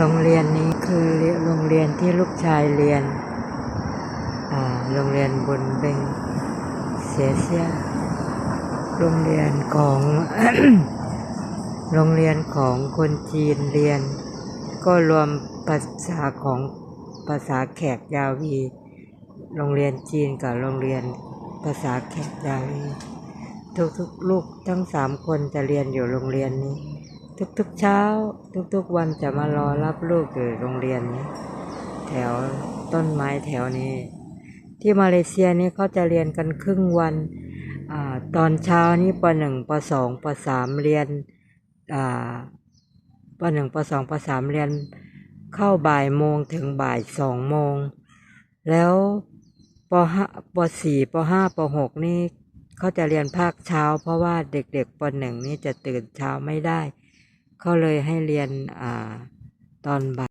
โรงเรียนนี้คือโรงเรียนที่ลูกชายเรียน โรงเรียนบนเบงเสียเสีย โรงเรียนของ โรงเรียนของคนจีนเรียน ก็รวมภาษาของภาษาแขกยาวี โรงเรียนจีนกับโรงเรียนภาษาแขกยาวี ทุกๆลูกทั้งสามคนจะเรียนอยู่โรงเรียนนี้ ทุกๆเช้า ทุกๆวันจะมารอรับลูกอยู่โรงเรียน แถวต้นไม้แถวนี้ ที่มาเลเซียนี่เขาจะเรียนกันครึ่งวันอตอนเช้านี่ปหนึ่งปสองปสามเรียนปหนึ่งปสองปสามเรียน เข้าบ่ายโมงถึงบ่ายสองโมง แล้วปห้าปสี่ปห้าปหกนี่เขาจะเรียนภาคเช้า เพราะว่าเด็กๆปหนึ่งนี่จะตื่นเช้าไม่ได้ เขาเลยให้เรียนอตอนบ่าย